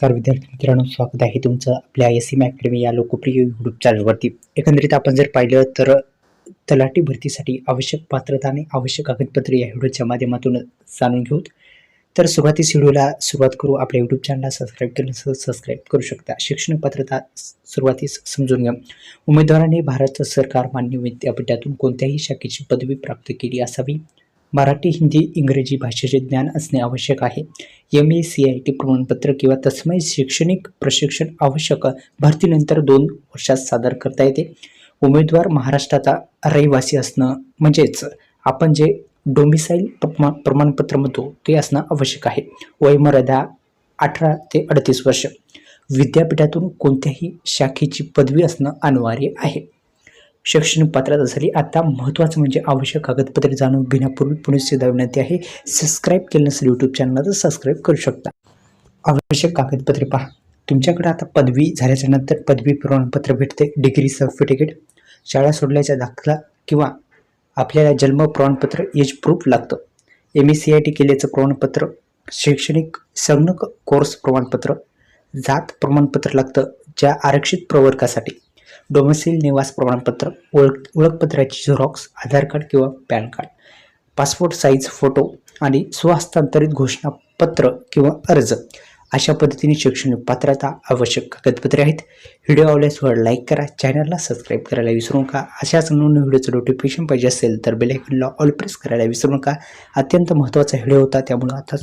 नमस्कार विद्यार्थी मित्रांनो स्वागत आहे तुमचं आपल्या एस एम अकॅडमी या लोकप्रिय यूट्यूब चॅनलवरती एकंदरीत आपण जर पाहिलं तर तलाठी भरतीसाठी आवश्यक पात्रता आणि आवश्यक कागदपत्रे या व्हिडिओच्या माध्यमातून जाणून घेऊ तर सुरुवातीस व्हिडिओला सुरुवात करू. आपल्या यूट्यूब चॅनलला सबस्क्राईब केलं सबस्क्राईब करू शकता. शैक्षणिक पात्रता सुरुवातीस समजून घ्या. उमेदवाराने भारत सरकार मान्य विद्यापीठातून कोणत्याही शाखेची पदवी प्राप्त केली असावी? मराठी हिंदी इंग्रजी भाषेचे ज्ञान असणे आवश्यक आहे. M A C I T प्रमाणपत्र किंवा तस्मय शैक्षणिक प्रशिक्षण आवश्यक भरतीनंतर दोन वर्षात सादर करता येते. उमेदवार महाराष्ट्राचा रहिवासी असणं म्हणजेच आपण जे डोमिसाईल प्रमा प्रमाणपत्र म्हणतो ते असणं आवश्यक आहे. वयमर्यादा अठरा ते अडतीस वर्ष. विद्यापीठातून कोणत्याही शाखेची पदवी असणं अनिवार्य आहे. शैक्षणिक पात्रता झाली. आता महत्त्वाचं म्हणजे आवश्यक कागदपत्रे जाणून घेण्यापूर्वी पुणे सुद्धा विनंती आहे सबस्क्राईब केलं नसेल यूट्यूब चॅनलला तर सबस्क्राईब करू शकता. आवश्यक कागदपत्रे पहा. तुमच्याकडे आता पदवी झाल्याच्यानंतर पदवी प्रमाणपत्र भेटते डिग्री सर्टिफिकेट शाळा सोडल्याचा दाखला किंवा आपल्याला जन्म प्रमाणपत्र एज प्रूफ लागतं. M S C I T केल्याचं प्रमाणपत्र शैक्षणिक संगणक कोर्स प्रमाणपत्र जात प्रमाणपत्र लागतं ज्या आरक्षित प्रवर्गासाठी. डोमेसिल निवास प्रमाणपत्र ओळख ओळखपत्राची झेरॉक्स आधार कार्ड किंवा PAN card passport size photo आणि स्वहस्तांतरित घोषणापत्र किंवा अर्ज. अशा पद्धतीने शैक्षणिक पात्रता आवश्यक कागदपत्रे आहेत. व्हिडिओ आवडल्यास वर लाईक करा चॅनलला सबस्क्राईब करायला विसरू नका. अशाच नवीन व्हिडिओचं नोटिफिकेशन पाहिजे असेल तर बेलायकनला ऑल प्रेस करायला विसरू नका. अत्यंत महत्त्वाचा व्हिडिओ होता त्यामुळे आता